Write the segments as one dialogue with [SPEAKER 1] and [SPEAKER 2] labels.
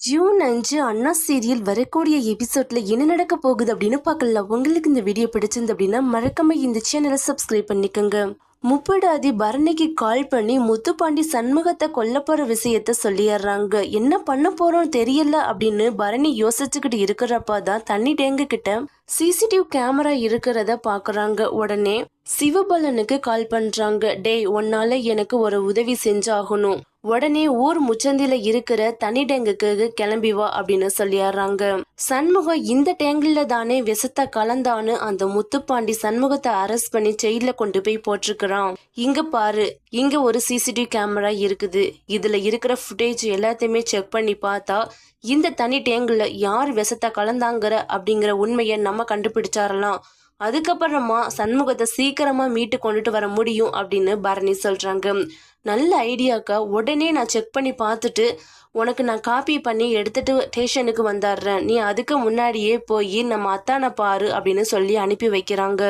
[SPEAKER 1] June அஞ்சு அண்ணா serial வரக்கூடிய எபிசோட்ல என்ன நடக்க போகுது அப்படின்னு பார்க்கலாம் உங்களுக்கு இந்த வீடியோ பிடிச்சிருந்து அப்படின்னா மறக்காம இந்த சேனலை சப்ஸ்கிரைப் பண்ணிக்கோங்க. முப்படாதி பரணிக்கு கால் பண்ணி முத்துப்பாண்டி சண்முகத்தை கொல்ல போற விஷயத்த சொல்லிடுறாங்க. என்ன பண்ண போறோம் தெரியல அப்படின்னு பரணி யோசிச்சுக்கிட்டு இருக்கிறப்ப தான் தண்ணி டேங்கு கிட்ட சிசிடிவி கேமரா இருக்கிறத பாக்குறாங்க. உடனே சிவபலனுக்கு கால் பண்றாங்க. டேய் உன்னால எனக்கு ஒரு உதவி செஞ்சாகணும். உடனே ஊர் முச்சந்தில இருக்கிற தனி டேங்குக்கு கிளம்பி வா அப்படின்னு சொல்லிடுறாங்க சண்முகம் இந்த டேங்கில தானே விசத்த கலந்தான்னு அந்த முத்துப்பாண்டி சண்முகத்தை அரெஸ்ட் பண்ணி ஜெயில கொண்டு போய் போட்டிருக்கிறான். இங்க பாரு இங்க ஒரு சிசிடிவி கேமரா இருக்குது. இதுல இருக்கிற ஃபுட்டேஜ் எல்லாத்தையுமே செக் பண்ணி பார்த்தா இந்த தனி டேங்குல யார் விஷத்தை கலந்தாங்கிற அப்படிங்கிற உண்மையை நம்ம கண்டுபிடிச்சாரலாம். அதுக்கப்புறமா சண்முகத்தை சீக்கிரமா மீட்டு கொண்டுட்டு வர முடியும் அப்படின்னு பரணி சொல்றாங்க. நல்ல ஐடியாக்கா உடனே நான் செக் பண்ணி பார்த்துட்டு உனக்கு நான் காப்பி பண்ணி எடுத்துட்டு ஸ்டேஷனுக்கு வந்தாடுறேன். நீ அதுக்கு முன்னாடியே போய் நம்ம அத்தானை பாரு அப்படின்னு சொல்லி அனுப்பி வைக்கிறாங்க.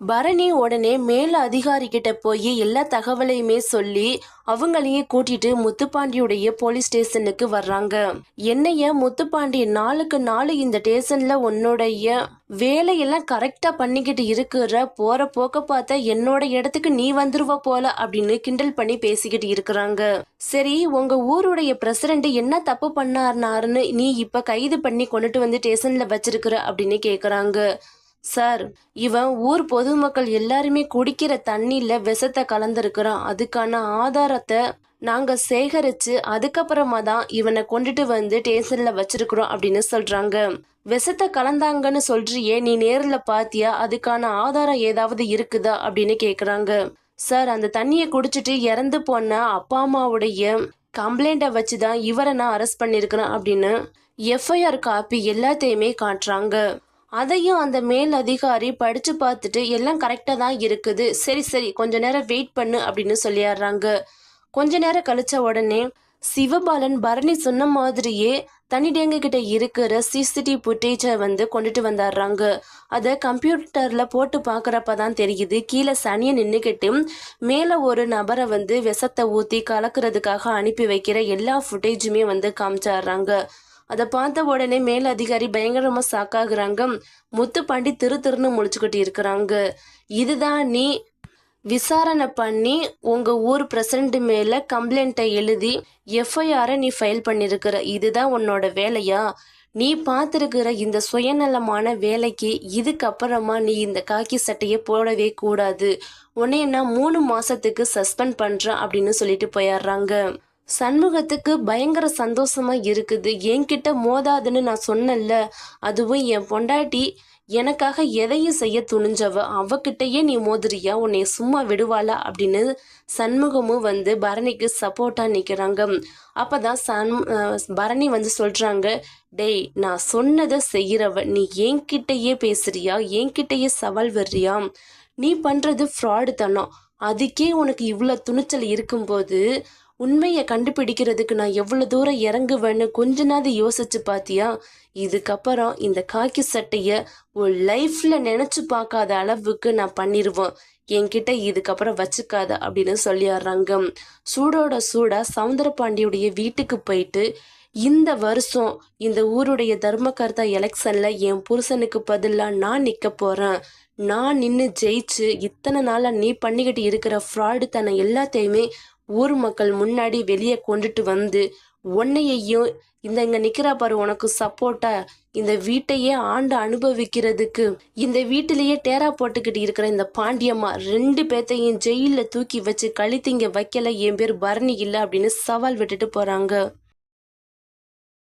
[SPEAKER 1] பரணி உடனே மேல அதிகாரி கிட்ட போய் எல்லா தகவலையுமே சொல்லி அவங்களையே கூட்டிட்டு முத்துப்பாண்டியுடைய போலீஸ் ஸ்டேஷனுக்கு வர்றாங்க. என்னைய முத்துப்பாண்டி நாளுக்கு நாள் இந்த ஸ்டேஷன்ல உன்னுடைய வேலையெல்லாம் கரெக்டா பண்ணிக்கிட்டு இருக்கிற போற போக்க பார்த்தா என்னோட இடத்துக்கு நீ வந்துருவ போல அப்படின்னு கிண்டல் பண்ணி பேசிக்கிட்டு இருக்கிறாங்க. சரி உங்க ஊருடைய பிரசிடண்ட் என்ன தப்பு பண்ணாருனாருன்னு நீ இப்ப கைது பண்ணி கொண்டுட்டு வந்து ஸ்டேஷன்ல வச்சிருக்கிற அப்படின்னு கேக்குறாங்க. சார் இவன் ஊர் பொதுமக்கள் எல்லாருமே குடிக்கிற தண்ணியில் விஷத்தை கலந்துருக்கிறான். அதுக்கான ஆதாரத்தை நாங்கள் சேகரித்து அதுக்கப்புறமா தான் இவனை கொண்டுட்டு வந்து ஸ்டேஷனில் வச்சிருக்கிறோம் அப்படின்னு சொல்கிறாங்க விஷத்தை கலந்தாங்கன்னு சொல்றியே நீ நேரில் பார்த்தியா அதுக்கான ஆதாரம் ஏதாவது இருக்குதா? அப்படின்னு கேட்குறாங்க சார் அந்த தண்ணியை குடிச்சிட்டு இறந்து போன அப்பா அம்மாவுடைய கம்ப்ளைண்ட்டை வச்சு தான் இவரை நான் அரெஸ்ட் பண்ணியிருக்கிறேன் அப்படின்னு எஃப்ஐஆர் காப்பி எல்லாத்தையுமே காட்டுறாங்க. அதையும் அந்த மேல் அதிகாரி படிச்சு பார்த்துட்டு எல்லாம் கரெக்டாக தான் இருக்குது. சரி சரி கொஞ்ச நேரம் வெயிட் பண்ணு அப்படின்னு சொல்லிடுறாங்க கொஞ்ச நேரம் கழிச்ச உடனே சிவபாலன் பரணி சொன்ன மாதிரியே தனி டேங்கு கிட்ட இருக்கிற சிசிடிவி ஃபுட்டேஜை வந்து கொண்டுட்டு வந்துடுறாங்க. அதை கம்ப்யூட்டரில் போட்டு பார்க்குறப்ப தான் தெரியுது கீழே சனியை நின்றுக்கிட்டு மேலே ஒரு நபரை வந்து விஷத்தை ஊற்றி கலக்கிறதுக்காக அனுப்பி வைக்கிற எல்லா ஃபுட்டேஜுமே வந்து காமிச்சாடுறாங்க. அதை பார்த்த உடனே மேல் அதிகாரி பயங்கரமா சாக்காகிறாங்க முத்துப்பாண்டி திரு திருன்னு முடிச்சுக்கிட்டு இருக்கிறாங்க. இதுதான் நீ விசாரணை பண்ணி உங்கள் ஊர் பிரசிடண்ட் மேலே கம்ப்ளைண்ட்டை எழுதி எஃப்ஐஆரை நீ ஃபைல் பண்ணியிருக்கிற இதுதான் உன்னோட வேலையா? நீ பார்த்துருக்கிற இந்த சுயநலமான வேலைக்கு இதுக்கப்புறமா நீ இந்த காக்கி சட்டையை போடவே கூடாது. உன்னைய நான் மூணு மாதத்துக்கு சஸ்பெண்ட் பண்ணுறேன் அப்படின்னு சொல்லிட்டு போயிடுறாங்க. சண்முகத்துக்கு பயங்கர சந்தோஷமா இருக்குது. என்கிட்ட மோதாதுன்னு நான் சொன்னேன்ல அதுவும் என் பொண்டாட்டி எனக்காக எதையும் செய்ய துணிஞ்சவ. அவகிட்டயே நீ மோதிரியா உன்னை சும்மா விடுவாளா? அப்படின்னு சண்முகமும் வந்து பரணிக்கு சப்போர்ட்டா நிக்கிறாங்க. அப்பதான் சண் பரணி வந்து சொல்றாங்க டேய் நான் சொன்னதை செய்கிறவ நீ என்கிட்டயே பேசுறியா? என்கிட்டயே சவால் வர்றியா நீ பண்றது ஃப்ராடு தானோ? அதுக்கே உனக்கு இவ்வளோ துணிச்சல் இருக்கும்போது உண்மையை கண்டுபிடிக்கிறதுக்கு நான் எவ்வளோ தூரம் இறங்குவேன்னு கொஞ்ச நாள் யோசிச்சு பார்த்தியா இதுக்கப்புறம் இந்த காக்கி சட்டையை ஒரு லைஃப்பில் நினச்சி பார்க்காத அளவுக்கு நான் பண்ணிடுவேன் என்கிட்ட இதுக்கப்புறம் வச்சுக்காத அப்படின்னு சொல்லிடுறாங்க சூடோட சூடா சவுந்தரபாண்டியுடைய வீட்டுக்கு போயிட்டு இந்த வருஷம் இந்த ஊருடைய தர்மகர்த்தா எலெக்ஷன்ல என் புருஷனுக்கு பதிலாக நான் நிற்க போறேன். நான் நின்று ஜெயிச்சு இத்தனை நாளாக நீ பண்ணிக்கிட்டு இருக்கிற ஃப்ராடு தன்னை எல்லாத்தையுமே ஊர் மக்கள் முன்னாடி வெளியே கொண்டுட்டு வந்து உன்னையையும் இந்த இங்க நிக்கிறா பாரு உனக்கு சப்போர்ட்டா இந்த வீட்டையே ஆண்டு அனுபவிக்கிறதுக்கு இந்த வீட்டிலேயே டேரா போட்டுக்கிட்டு இருக்கிற இந்த பாண்டியம்மா ரெண்டு பேர்த்தையும் ஜெயில தூக்கி வச்சு கழித்திங்க வைக்கல என் பேர் பரணி இல்லை அப்படின்னு சவால் விட்டுட்டு போறாங்க.